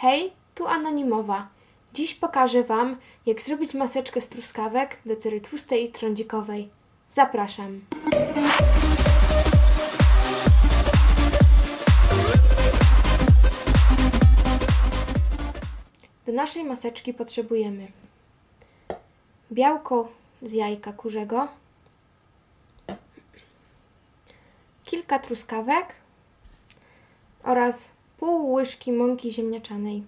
Hej, tu Anonimowa. Dziś pokażę Wam, jak zrobić maseczkę z truskawek do cery tłustej i trądzikowej. Zapraszam. Do naszej maseczki potrzebujemy białko z jajka kurzego, kilka truskawek oraz pół łyżki mąki ziemniaczanej.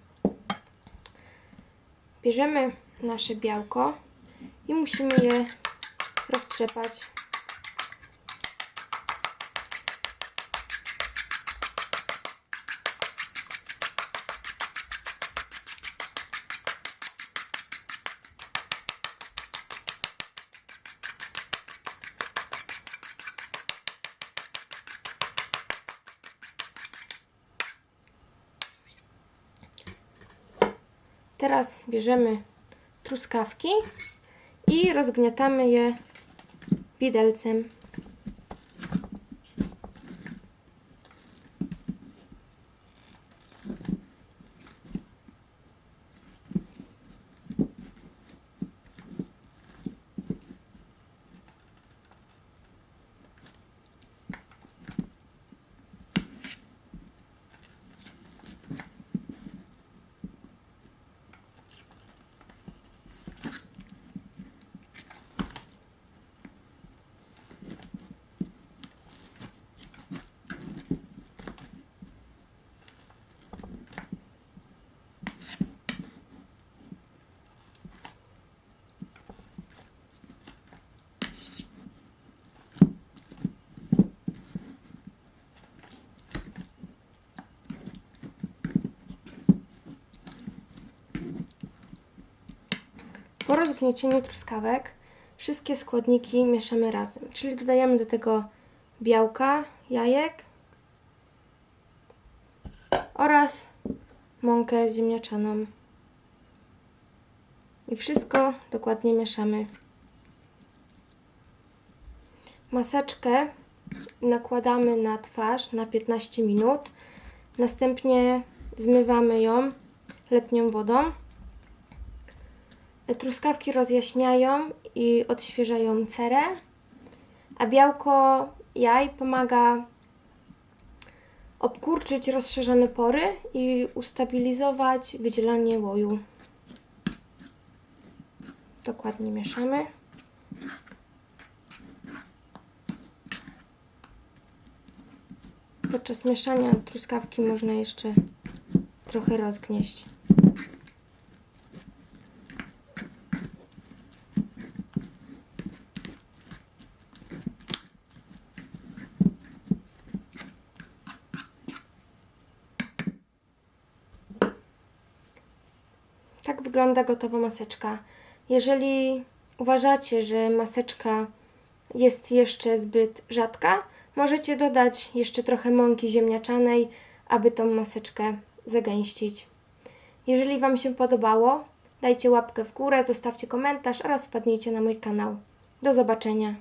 Bierzemy nasze białko i musimy je roztrzepać. Teraz bierzemy truskawki i rozgniatamy je widelcem. Po rozgniecieniu truskawek wszystkie składniki mieszamy razem, czyli dodajemy do tego białka, jajek oraz mąkę ziemniaczaną. I wszystko dokładnie mieszamy. Maseczkę nakładamy na twarz na 15 minut. Następnie zmywamy ją letnią wodą. Truskawki rozjaśniają i odświeżają cerę, a białko jaj pomaga obkurczyć rozszerzone pory i ustabilizować wydzielanie łoju. Dokładnie mieszamy. Podczas mieszania truskawki można jeszcze trochę rozgnieść. Wygląda gotowa maseczka. Jeżeli uważacie, że maseczka jest jeszcze zbyt rzadka, możecie dodać jeszcze trochę mąki ziemniaczanej, aby tą maseczkę zagęścić. Jeżeli Wam się podobało, dajcie łapkę w górę, zostawcie komentarz oraz wpadnijcie na mój kanał. Do zobaczenia.